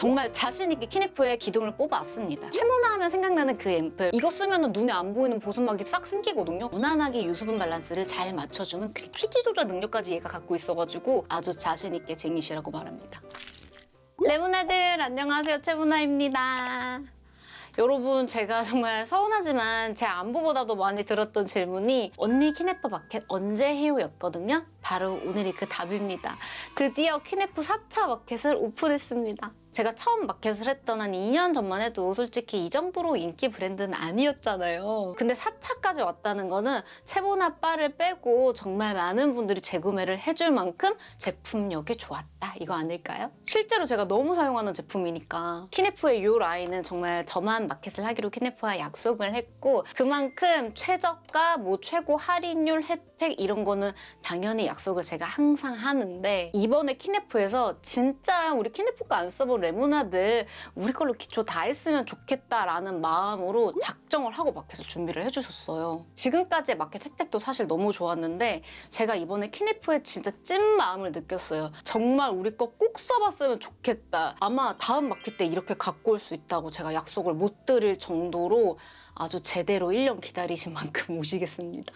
정말 자신 있게 키네프의 기둥을 뽑아왔습니다. 최모나 하면 생각나는 그 앰플. 이거 쓰면 눈에 안 보이는 보습막이 싹 생기거든요. 무난하게 유수분 밸런스를 잘 맞춰주는 그 피지 조절 능력까지 얘가 갖고 있어가지고 아주 자신 있게 쟁이시라고 말합니다. 레모나들 안녕하세요 최모나입니다. 여러분 제가 정말 서운하지만 제 안부보다도 많이 들었던 질문이 언니 키네프 마켓 언제 해요? 였거든요. 바로 오늘이 그 답입니다. 드디어 키네프 4차 마켓을 오픈했습니다. 제가 처음 마켓을 했던 한 2년 전만 해도 솔직히 이 정도로 인기 브랜드는 아니었잖아요. 근데 4차까지 왔다는 거는 채보나 바를 빼고 정말 많은 분들이 재구매를 해줄 만큼 제품력이 좋았다. 이거 아닐까요? 실제로 제가 너무 사용하는 제품이니까 키네프의 이 라인은 정말 저만 마켓을 하기로 키네프와 약속을 했고 그만큼 최저가, 뭐 최고 할인율 혜택 이런 거는 당연히 약속을 제가 항상 하는데 이번에 키네프에서 진짜 우리 키네프가 안 써본 레모나들 우리 걸로 기초 다 했으면 좋겠다라는 마음으로 작정을 하고 마켓을 준비를 해주셨어요. 지금까지의 마켓 혜택도 사실 너무 좋았는데 제가 이번에 키네프에 진짜 찐 마음을 느꼈어요. 정말 우리 거 꼭 써봤으면 좋겠다. 아마 다음 마켓 때 이렇게 갖고 올 수 있다고 제가 약속을 못 드릴 정도로 아주 제대로 1년 기다리신 만큼 오시겠습니다.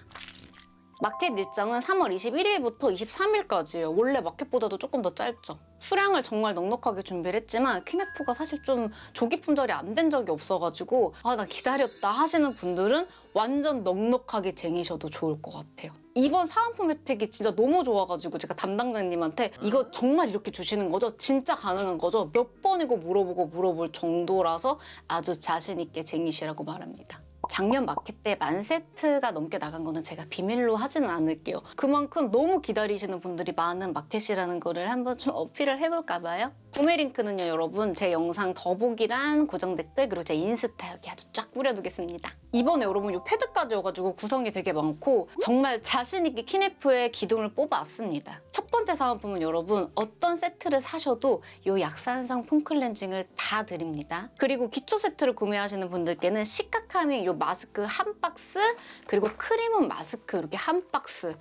마켓 일정은 3월 21일부터 23일까지예요. 원래 마켓보다도 조금 더 짧죠. 수량을 정말 넉넉하게 준비를 했지만 키네프가 사실 좀 조기 품절이 안 된 적이 없어가지고 아 나 기다렸다 하시는 분들은 완전 넉넉하게 쟁이셔도 좋을 것 같아요. 이번 사은품 혜택이 진짜 너무 좋아가지고 제가 담당자님한테 이거 정말 이렇게 주시는 거죠? 진짜 가능한 거죠? 몇 번이고 물어보고 물어볼 정도라서 아주 자신 있게 쟁이시라고 말합니다. 작년 마켓 때 만 세트가 넘게 나간 거는 제가 비밀로 하지는 않을게요. 그만큼 너무 기다리시는 분들이 많은 마켓이라는 거를 한번 좀 어필을 해볼까 봐요. 구매 링크는요, 여러분 제 영상 더보기란 고정 댓글 그리고 제 인스타 여기 아주 쫙 뿌려두겠습니다. 이번에 여러분 이 패드까지 여가지고 구성이 되게 많고 정말 자신 있게 키네프의 기둥을 뽑아왔습니다. 첫 번째 사은품은 여러분 어떤 세트를 사셔도 이 약산성 폼클렌징을 다 드립니다. 그리고 기초 세트를 구매하시는 분들께는 시카카미 이 마스크 한 박스 그리고 크림은 마스크 이렇게 한 박스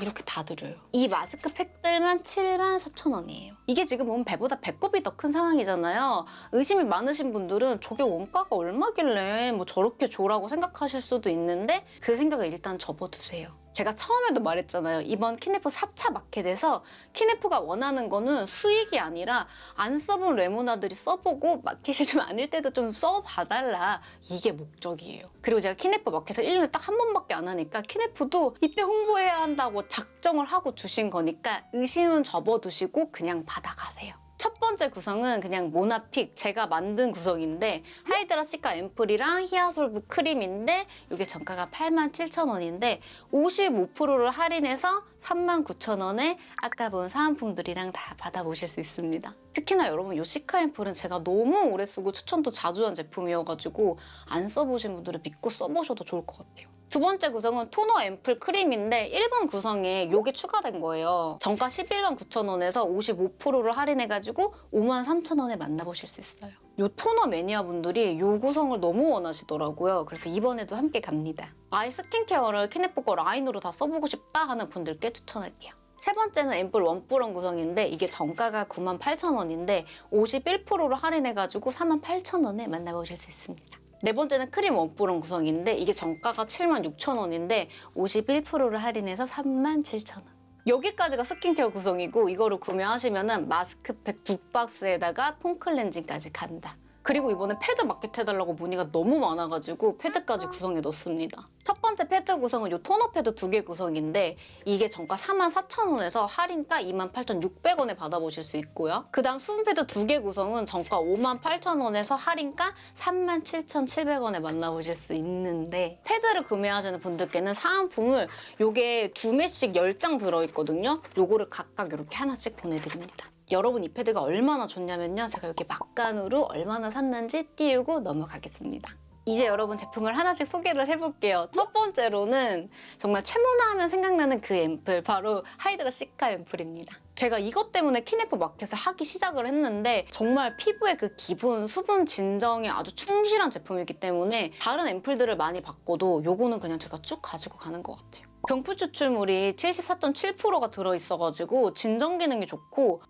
이렇게 다 드려요. 이 마스크 팩들만 7만 4천 원이에요. 이게 지금 보면 배보다 배꼽이 더 큰 상황이잖아요. 의심이 많으신 분들은 저게 원가가 얼마길래 뭐 저렇게 줘라고 생각하실 수도 있는데 그 생각을 일단 접어두세요. 제가 처음에도 말했잖아요. 이번 키네프 4차 마켓에서 키네프가 원하는 거는 수익이 아니라 안 써본 레모나들이 써보고 마켓이 좀 아닐 때도 좀 써봐달라. 이게 목적이에요. 그리고 제가 키네프 마켓을 1년에 딱 한 번밖에 안 하니까 키네프도 이때 홍보해야 한다고 작정을 하고 주신 거니까 의심은 접어두시고 그냥 받아가세요. 첫 번째 구성은 그냥 모나픽 제가 만든 구성인데 하이드라 치카 앰플이랑 히아솔브 크림인데 이게 정가가 87,000원인데 55%를 할인해서 39,000원에 아까 본 사은품들이랑 다 받아보실 수 있습니다. 특히나 여러분 이 시카 앰플은 제가 너무 오래 쓰고 추천도 자주 한 제품이어가지고 안 써보신 분들은 믿고 써보셔도 좋을 것 같아요. 두 번째 구성은 토너 앰플 크림인데 1번 구성에 이게 추가된 거예요. 정가 11만 9천 원에서 55%를 할인해가지고 5만 3천 원에 만나보실 수 있어요. 이 토너 매니아 분들이 이 구성을 너무 원하시더라고요. 그래서 이번에도 함께 갑니다. 아이 스킨케어를 키네포거 라인으로 다 써보고 싶다 하는 분들께 추천할게요. 세 번째는 앰플 원뿌런 구성인데 이게 정가가 98,000원인데 51%를 할인해가지고 48,000원에 만나보실 수 있습니다. 네 번째는 크림 원뿌런 구성인데 이게 정가가 76,000원인데 51%를 할인해서 37,000원. 여기까지가 스킨케어 구성이고 이거를 구매하시면 마스크팩 두 박스에다가 폼클렌징까지 간다. 그리고 이번에 패드 마켓 해달라고 문의가 너무 많아가지고 패드까지 구성해 넣습니다. 첫 번째 패드 구성은 이 토너 패드 두 개 구성인데 이게 정가 44,000원에서 할인가 28,600원에 받아보실 수 있고요. 그 다음 수분 패드 두 개 구성은 정가 58,000원에서 할인가 37,700원에 만나보실 수 있는데 패드를 구매하시는 분들께는 사은품을 요게 두 매씩 10장 들어있거든요. 요거를 각각 이렇게 하나씩 보내드립니다. 여러분 이 패드가 얼마나 좋냐면요. 제가 여기 막간으로 얼마나 샀는지 띄우고 넘어가겠습니다. 이제 여러분 제품을 하나씩 소개를 해볼게요. 첫 번째로는 정말 최모나 하면 생각나는 그 앰플 바로 하이드라 시카 앰플입니다. 제가 이것 때문에 키네프 마켓을 하기 시작을 했는데 정말 피부의 그 기본 수분 진정에 아주 충실한 제품이기 때문에 다른 앰플들을 많이 바꿔도 요거는 그냥 제가 쭉 가지고 가는 것 같아요. 병풀 추출물이 74.7%가 들어있어가지고 진정 기능이 좋고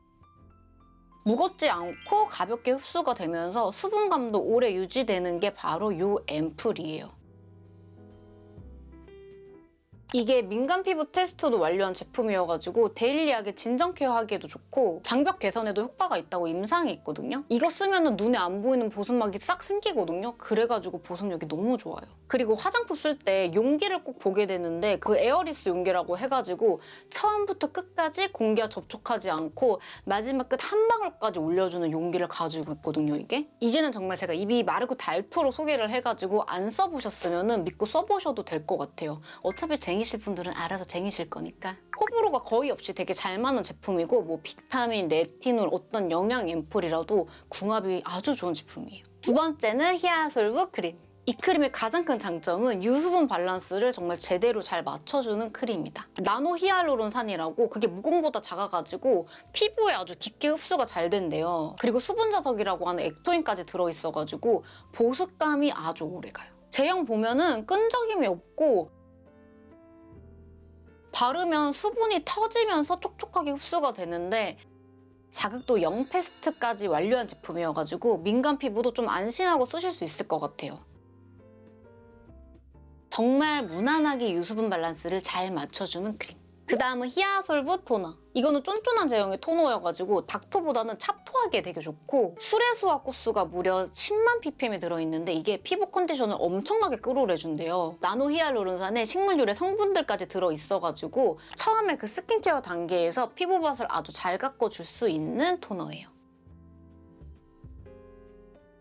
무겁지 않고 가볍게 흡수가 되면서 수분감도 오래 유지되는 게 바로 이 앰플이에요. 이게 민감 피부 테스트도 완료한 제품이어가지고 데일리하게 진정 케어하기에도 좋고 장벽 개선에도 효과가 있다고 임상이 있거든요. 이거 쓰면 눈에 안 보이는 보습막이 싹 생기거든요. 그래가지고 보습력이 너무 좋아요. 그리고 화장품 쓸 때 용기를 꼭 보게 되는데 그 에어리스 용기라고 해가지고 처음부터 끝까지 공기와 접촉하지 않고 마지막 끝 한 방울까지 올려주는 용기를 가지고 있거든요, 이게. 이제는 정말 제가 입이 마르고 닳도록 소개를 해가지고 안 써보셨으면 믿고 써보셔도 될 것 같아요. 어차피 쟁이실 분들은 알아서 쟁이실 거니까. 호불호가 거의 없이 되게 잘 맞는 제품이고 뭐 비타민, 레티놀, 어떤 영양 앰플이라도 궁합이 아주 좋은 제품이에요. 두 번째는 히아솔브 크림. 이 크림의 가장 큰 장점은 유수분 밸런스를 정말 제대로 잘 맞춰주는 크림이다. 나노 히알루론산이라고 그게 무공보다 작아가지고 피부에 아주 깊게 흡수가 잘 된대요. 그리고 수분 자석이라고 하는 액토인까지 들어있어가지고 보습감이 아주 오래가요. 제형 보면은 끈적임이 없고 바르면 수분이 터지면서 촉촉하게 흡수가 되는데 자극도 0 테스트까지 완료한 제품이어가지고 민감 피부도 좀 안심하고 쓰실 수 있을 것 같아요. 정말 무난하게 유수분 밸런스를 잘 맞춰주는 크림. 그 다음은 히아솔브 토너. 이거는 쫀쫀한 제형의 토너여가지고 닥토보다는 찹토하게 되게 좋고 수레수와 코수가 무려 10만 ppm이 들어있는데 이게 피부 컨디션을 엄청나게 끌어올려준대요. 나노 히알루론산에 식물 유래 성분들까지 들어있어가지고 처음에 그 스킨케어 단계에서 피부밭을 아주 잘 가꿔줄 수 있는 토너예요.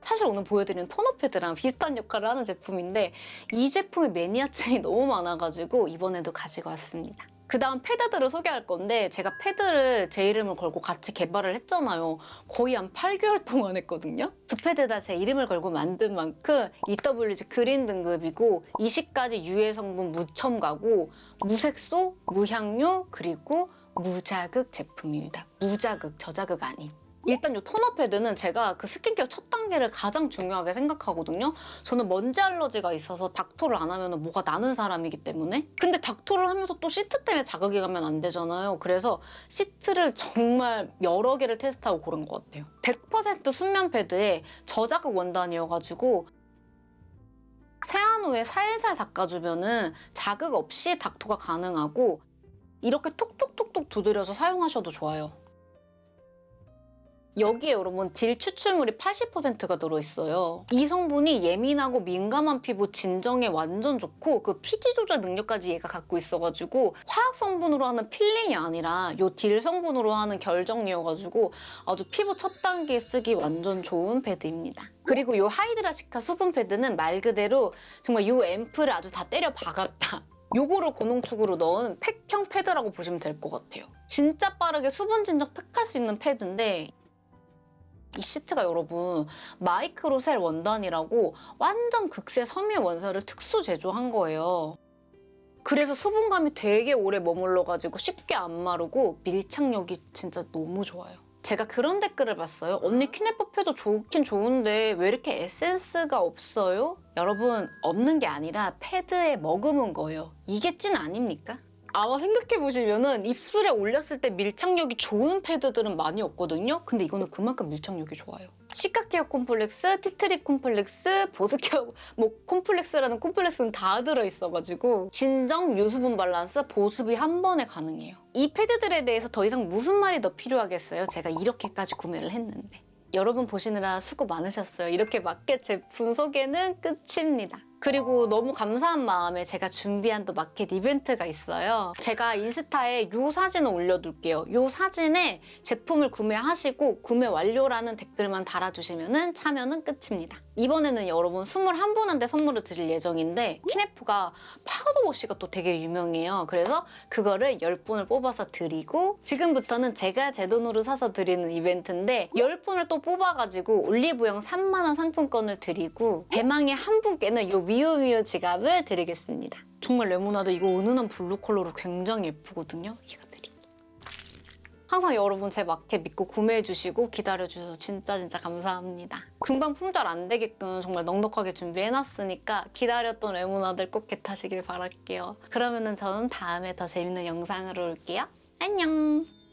사실 오늘 보여드리는 토너 패드랑 비슷한 역할을 하는 제품인데 이 제품의 매니아층이 너무 많아가지고 이번에도 가지고 왔습니다. 그 다음 패드들을 소개할 건데 제가 패드를 제 이름을 걸고 같이 개발을 했잖아요. 거의 한 8개월 동안 했거든요. 두 패드 다 제 이름을 걸고 만든 만큼 EWG 그린 등급이고 20가지 유해 성분 무첨가고 무색소, 무향료 그리고 무자극 제품입니다. 무자극, 저자극 아닌. 일단 이 토너 패드는 제가 그 스킨케어 첫 단계를 가장 중요하게 생각하거든요. 저는 먼지 알러지가 있어서 닥토를 안 하면 뭐가 나는 사람이기 때문에. 근데 닥토를 하면서 또 시트 때문에 자극이 가면 안 되잖아요. 그래서 시트를 정말 여러 개를 테스트하고 고른 것 같아요. 100% 순면 패드에 저자극 원단이어가지고 세안 후에 살살 닦아주면은 자극 없이 닥토가 가능하고 이렇게 톡톡톡톡 두드려서 사용하셔도 좋아요. 여기에 여러분 딜 추출물이 80%가 들어있어요. 이 성분이 예민하고 민감한 피부 진정에 완전 좋고 그 피지 조절 능력까지 얘가 갖고 있어가지고 화학 성분으로 하는 필링이 아니라 이딜 성분으로 하는 결정리여가지고 아주 피부 첫 단계에 쓰기 완전 좋은 패드입니다. 그리고 이 하이드라 시카 수분 패드는 말 그대로 정말 이 앰플을 아주 다 때려 박았다. 요거를 고농축으로 넣은 팩형 패드라고 보시면 될 것 같아요. 진짜 빠르게 수분 진정 팩할 수 있는 패드인데 이 시트가 여러분 마이크로셀 원단이라고 완전 극세 섬유 원사를 특수 제조한 거예요. 그래서 수분감이 되게 오래 머물러가지고 쉽게 안 마르고 밀착력이 진짜 너무 좋아요. 제가 그런 댓글을 봤어요. 언니 키네퍼 도 좋긴 좋은데 왜 이렇게 에센스가 없어요? 여러분 없는 게 아니라 패드에 머금은 거예요. 이게 찐 아닙니까? 아마 생각해보시면은 입술에 올렸을 때 밀착력이 좋은 패드들은 많이 없거든요. 근데 이거는 그만큼 밀착력이 좋아요. 시카케어 콤플렉스, 티트리 콤플렉스, 보습케어 뭐 콤플렉스라는 콤플렉스는 다 들어있어가지고 진정 유수분 밸런스 보습이 한 번에 가능해요. 이 패드들에 대해서 더 이상 무슨 말이 더 필요하겠어요? 제가 이렇게까지 구매를 했는데. 여러분 보시느라 수고 많으셨어요. 이렇게 마켓 제품 소개는 끝입니다. 그리고 너무 감사한 마음에 제가 준비한 또 마켓 이벤트가 있어요. 제가 인스타에 이 사진을 올려둘게요. 이 사진에 제품을 구매하시고 구매 완료라는 댓글만 달아주시면 참여는 끝입니다. 이번에는 여러분 21분한테 선물을 드릴 예정인데 키네프가 파우더 워시가 또 되게 유명해요. 그래서 그거를 10분을 뽑아서 드리고 지금부터는 제가 제 돈으로 사서 드리는 이벤트인데 10분을 또 뽑아가지고 올리브영 3만원 상품권을 드리고 대망의 한 분께는 이 미우미우 지갑을 드리겠습니다. 정말 레모나드 이거 은은한 블루 컬러로 굉장히 예쁘거든요. 이거. 항상 여러분 제 마켓 믿고 구매해주시고 기다려주셔서 진짜 진짜 감사합니다. 금방 품절 안 되게끔 정말 넉넉하게 준비해놨으니까 기다렸던 레모나들 꼭 겟하시길 바랄게요. 그러면은 저는 다음에 더 재밌는 영상으로 올게요. 안녕!